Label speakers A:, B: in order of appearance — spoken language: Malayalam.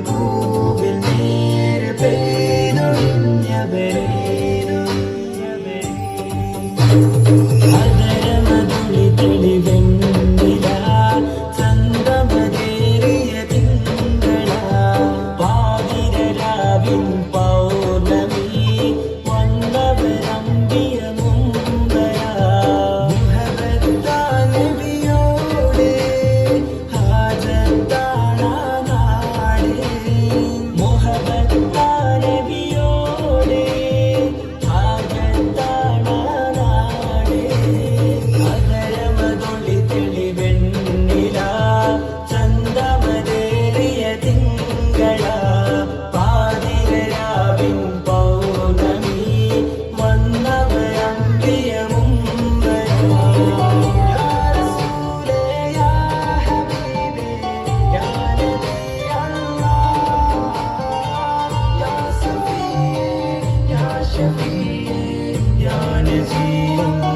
A: പൂവിൽ നേരെ പെയ്തൊഴിഞ്ഞവരെ carne